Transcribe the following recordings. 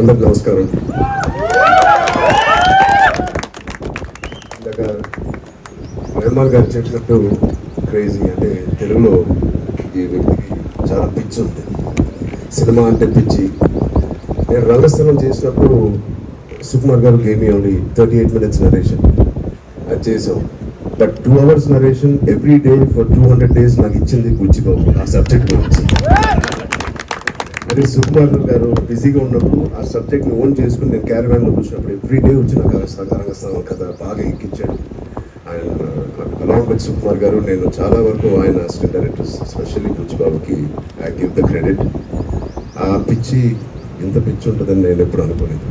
అందరికి నమస్కారం. ఇందాక నిర్మల్ గారు చెప్పినట్టు క్రేజీ అంటే తెలుగులో ఈ వ్యక్తికి చాలా పిచ్చి ఉంది. సినిమా అంటే పిచ్చి. నేను రంగస్థలం చేసినప్పుడు సుకుమార్ గారు game only thirty eight minutes narration అది చేసాం but two hours narration every day for two hundred days నాకు ఇచ్చింది బుచ్చిబాబు ఆ సబ్జెక్ట్ గురించి. అదే సుకుమార్ గారు బిజీగా ఉన్నప్పుడు ఆ సబ్జెక్ట్ని ఓన్ చేసుకుని నేను క్యారవాన్లో కూర్చున్నప్పుడు ఎవ్రీ డే వచ్చి నాకు ఆ కథ బాగా ఎక్కించాడు. ఆయన అలాంగ్ విత్ సుకుమార్ గారు. నేను చాలా వరకు ఆయన అసిస్టెంట్ డైరెక్టర్ స్పెషల్లీ బుచ్చిబాబుకి ఐ గివ్ ద క్రెడిట్ ఆ పిచ్చి ఇంత పిచ్చి ఉంటుందని నేను ఎప్పుడు అనుకోలేదు.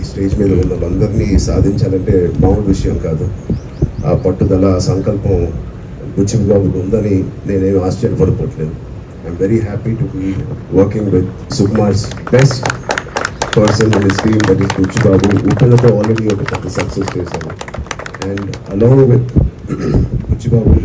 ఈ స్టేజ్ మీద ఉన్న వాళ్ళందరినీ సాధించాలంటే మామూలు విషయం కాదు. ఆ పట్టుదల ఆ సంకల్పం బుచ్చిబాబుకి ఉందని నేనేం ఆశ్చర్యపడిపోవట్లేదు. I'm very happy to be working with Sukumar's best person in his team, that is Kuchu Babu, who built up already at the success phase. And along with Kuchu Babu,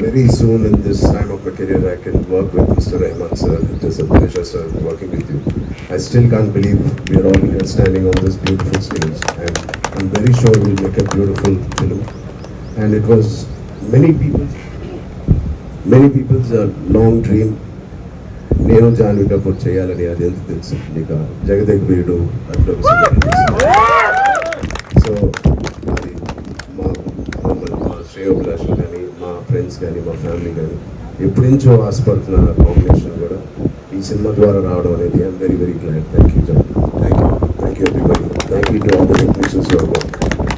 very soon in this time of my career, I can work with Mr. Rahman sir. It is a pleasure, sir, working with you. I still can't believe we are all here standing on this beautiful stage. And I'm very sure we'll make a beautiful film. And it was many people people's uh, long dream. నేను జాన్వి కపూర్ చేయాలని అది ఎందుకు తెలుసు? నీకు జగదేక్ వీరుడు అట్లా so అది మా మా శ్రేయోభిలాషులు కానీ మా ఫ్రెండ్స్ కానీ మా ఫ్యామిలీ కానీ ఎప్పటి నుంచో ఆశపడుతున్న కాంబినేషన్ కూడా ఈ సినిమా ద్వారా రావడం అనేది I'm very very glad thank you thank you thank you everybody thank you to all the technicians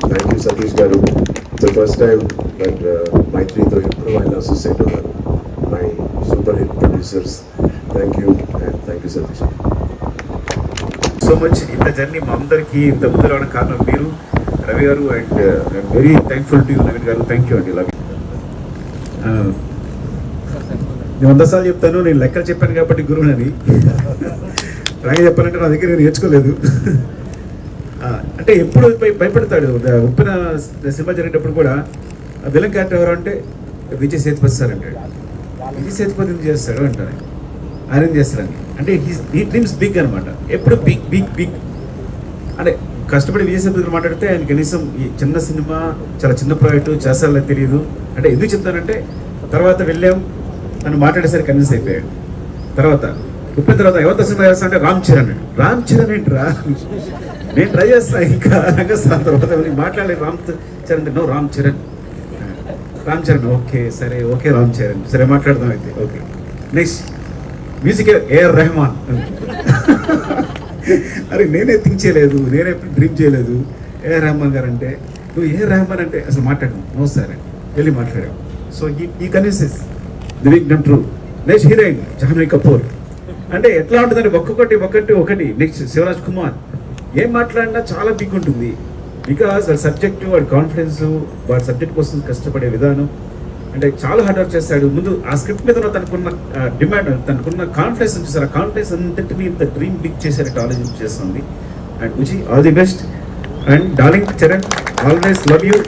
thank you Satish garu the first time but మైత్రితో ఎప్పుడు ఆయన అసోసియేట్ ఉన్నారు my super hit producers thank you and thank you Satish so much ఇంత journey మా అందరికీ ఇంత ముందు రావడం కారణం మీరు Ravi garu and I'm very thankful to you Naveen garu. Thank you అండి లవ్ నేను వంద సార్లు చెప్తాను నేను లెక్కలు చెప్పాను కాబట్టి గురువునని అలాగే చెప్పానంటే నా దగ్గర నేను నేర్చుకోలేదు. అంటే ఎప్పుడు భయ- భయపడతాడు ఉప్పిన సినిమా జరిగేటప్పుడు కూడా విలన్ క్యారెక్టర్ ఎవరు అంటే విజయ్ సేతుపతి సార్ అంటాడు. విజయ్ సేతుపతి ఏం చేస్తాడు అంటారు. ఆయన ఏం చేస్తారని అంటే ఈ డ్రీమ్స్ బిగ్ అనమాట ఎప్పుడు బిగ్ బిగ్ బిగ్ అంటే కష్టపడి విజయ్ సేతుపతి మాట్లాడితే ఆయన కనీసం ఈ చిన్న సినిమా చాలా చిన్న ప్రాజెక్టు చేస్తారో తెలియదు. అంటే ఎందుకు చెప్తానంటే తర్వాత వెళ్ళాం నన్ను మాట్లాడేసరికి కన్విన్స్ అయిపోయాడు. తర్వాత ఉప్పిన తర్వాత ఎవరితో సినిమా చేస్తా అంటే రామ్ చరణ్ రామ్ చరణ్ ఏంట్రా? నేను ట్రై చేస్తాను ఇంకా రంగస్థానం తర్వాత మాట్లాడలేదు రామ్ చరణ్ నో రామ్ చరణ్. రామ్ చరణ్ ఓకే సరే ఓకే రామ్ చరణ్. సరే మాట్లాడదాం అయితే. Okay. Next music AR Rahman అరే నేనే థింక్ చేయలేదు నేనే డ్రీమ్ చేయలేదు. ఏఆర్ రెహమాన్ గారు అంటే నువ్వు ఏ రెహమాన్ అంటే అసలు మాట్లాడను నో సరే వెళ్ళి మాట్లాడావు సో ఈ ఈ కన్విన్సెస్ ది వీక్ నమ్ true next heroine Janhvi Kapoor అంటే ఎట్లా ఉంటుందండి ఒక్కొక్కటి ఒకటి ఒకటి. నెక్స్ట్ శివరాజ్ కుమార్ ఏం మాట్లాడినా చాలా బిగ్ ఉంటుంది. బికాస్ వాడి సబ్జెక్టు వాడి కాన్ఫిడెన్స్ వాడి సబ్జెక్ట్ కోసం కష్టపడే విధానం. అంటే చాలా హార్డ్ వర్క్ చేస్తాడు ముందు ఆ స్క్రిప్ట్ మీద తనకున్న డిమాండ్ తనకున్న కాన్ఫిడెన్స్ చూసారు ఆ కాన్ఫిడెన్స్ అంతటి ఇంత డ్రీమ్ బిగ్ చేశారంటే ఆలోచన చేస్తుంది. And ఉచి all the best and darling Charan always love you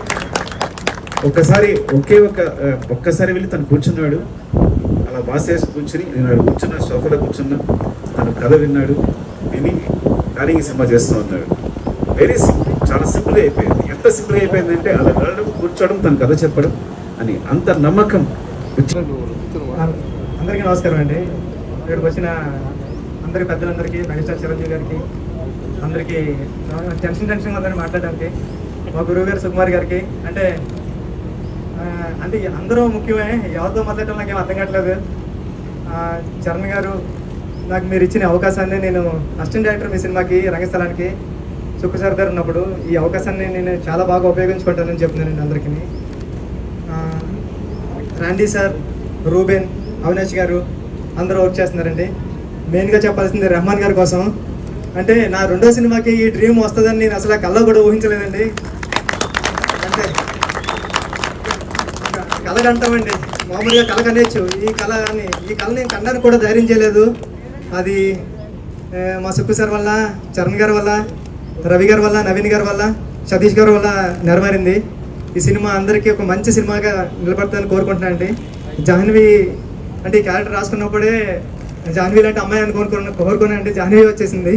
ఒక్కసారి ఒకే ఒక ఒక్కసారి వెళ్ళి తను కూర్చున్నాడు. అలా బాసేసి కూర్చుని నేను కూర్చున్న సోఫాలో కూర్చున్నా. తను కథ విన్నాడు. విని డార్లింగ్ సినిమా చేస్తూ ఉన్నాడు. వెరీ సింపుల్ చాలా సింపుల్ అయిపోయింది. ఎంత సింపుల్ అయిపోయిందంటే అలా వెళ్ళడం కూర్చోవడం తన కథ చెప్పడం అని అంత నమ్మకం వచ్చి- అందరికీ నమస్కారం అండి. ఇక్కడికి వచ్చిన అందరి పెద్దలందరికీ మెగాస్టార్ చిరంజీవి గారికి అందరికీ టెన్షన్ టెన్షన్ ఉందని మాట్లాడడానికి మా గురువు గారు సుకుమార్ గారికి అంటే అంటే అందరూ ముఖ్యమే ఎవరితో మాట్లాడటం నాకేం అర్థం కావట్లేదు. చరణ్ గారు నాకు మీరు ఇచ్చిన అవకాశాన్ని నేను అసిస్టెంట్ డైరెక్టర్ మీ సినిమాకి రంగస్థలానికి సుక్కు సార్ గారు ఉన్నప్పుడు ఈ అవకాశాన్ని నేను చాలా బాగా ఉపయోగించుకుంటానని చెప్తున్నాను అందరికీ. రాండీ సార్ రూబెన్ అవినాష్ గారు అందరూ వర్క్ చేస్తున్నారండి. మెయిన్గా చెప్పాల్సింది రెహమాన్ గారి కోసం. అంటే నా రెండో సినిమాకి ఈ డ్రీమ్ వస్తుందని నేను అసలు ఆ కళ్ళ కూడా ఊహించలేదండి. అంటే కళ కంటామండి. మామూలుగా కళ ఈ కళ అని ఈ కళ నేను కన్నాను కూడా ధైర్యం చేయలేదు. అది మా సుక్కు సార్ వల్ల చరణ్ గారి వల్ల రవి గారి వల్ల నవీన్ గారి వల్ల సతీష్ గారి వల్ల నెరవేరింది. ఈ సినిమా అందరికీ ఒక మంచి సినిమాగా నిలబడతానని కోరుకుంటున్నాను అండి జాహ్నవి అంటే ఈ క్యారెక్టర్ రాసుకున్నప్పుడే జాహ్నవి లాంటి అమ్మాయి అని కోరుకున్న కోరుకున్నాను అండి జాహ్నవి వచ్చేసింది.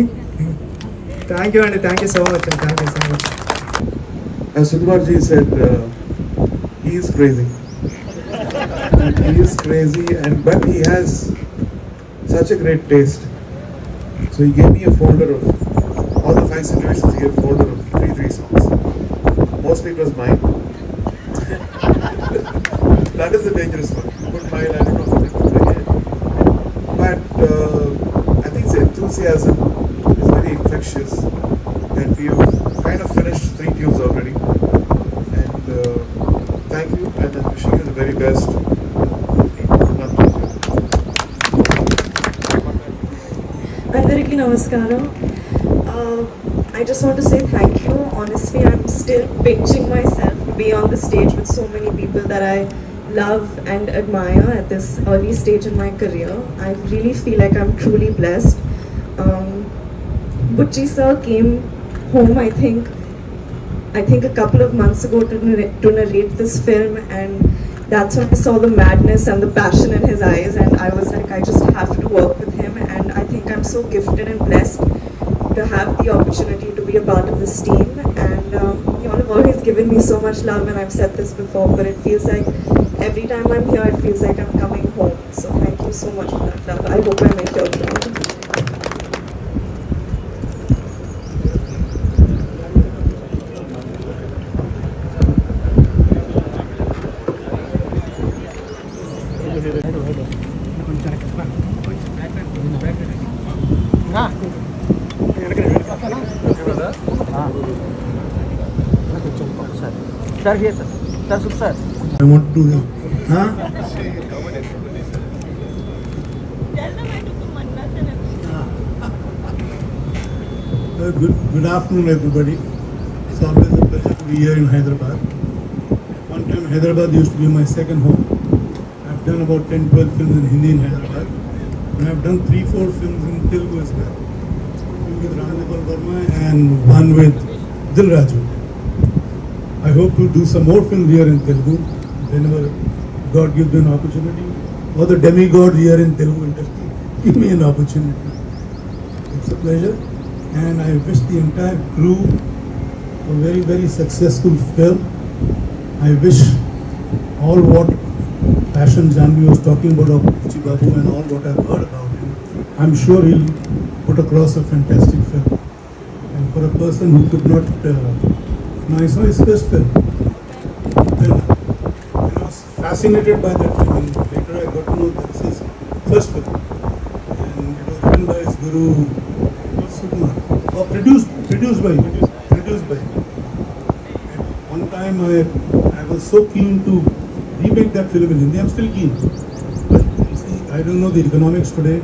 థ్యాంక్ యూ అండి. థ్యాంక్ యూ సో మచ్ అండి thank you so much As Sukumarji said, uh, he is crazy. he is crazy, and but he has such a great taste. So he gave me a folder of five situations. He gave a folder of three three songs. Mostly it was mine. that is the dangerous one. Put mine. I don't know how to bring it. But uh, I think his enthusiasm is very infectious, and we have kind of finished three tunes already. And uh, thank you, and I'm wishing you the very best. అందరికీ నమస్కారం um, I just want to say thank you. Honestly, I'm still pinching myself to be on the stage with so many people that I love and admire at this early stage in my career. I really feel like I'm truly blessed. Um, sir came home, I think, I think a couple of months ago to, narrate, to narrate this film, and that's when I saw the madness and the passion in his eyes, and I was like, I just have to work with him, and I think I'm so gifted and blessed to have the opportunity to be a part of this team, and um, you all have always given me so much love, and I've said this before, but it feels like every time I'm here, it feels like I'm coming home. So thank you so much for that love. I hope I make you all sir hey sir सुख sir I want to know. Huh? Uh, good, good afternoon, everybody. It's always a pleasure to be here in Hyderabad. One time, Hyderabad used to be my second home. I've done about 10 12 films in Hindi in Hyderabad, and I've done 3 4 films in Telugu as well. Two with Ramgopal Verma and one with Dil Raju. I hope to do some more films here in Telugu whenever God gives me an opportunity. Or the demigod here in Telugu industry give me an opportunity. It's a pleasure, and I wish the entire crew a very, very successful film. I wish all what Passion Janvi was talking about of Pichi Babu and all what I've heard about him, I'm sure he'll put across a fantastic film. And for a person who could not, uh, no, I saw his first film. Then I was fascinated by that film, and later I got to know that's his first film. And it was written by his guru, Sukumar, or oh, produced, produced by, produced by. At one time I, I was so keen to remake that film in Hindi. I'm still keen. But see, I don't know the economics today,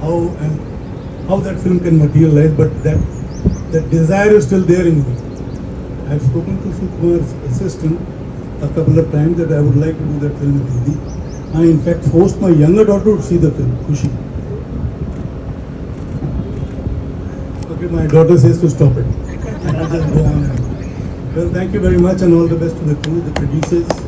how and how that film can materialize, but that that desire is still there in me. I've spoken to Sukumar's assistant a couple of times that I would like to do that film in Hindi. I in fact forced my younger daughter to see the film, Kushi. Okay, my daughter says to stop it. I just go on. Well, thank you very much and all the best to the crew, the producers,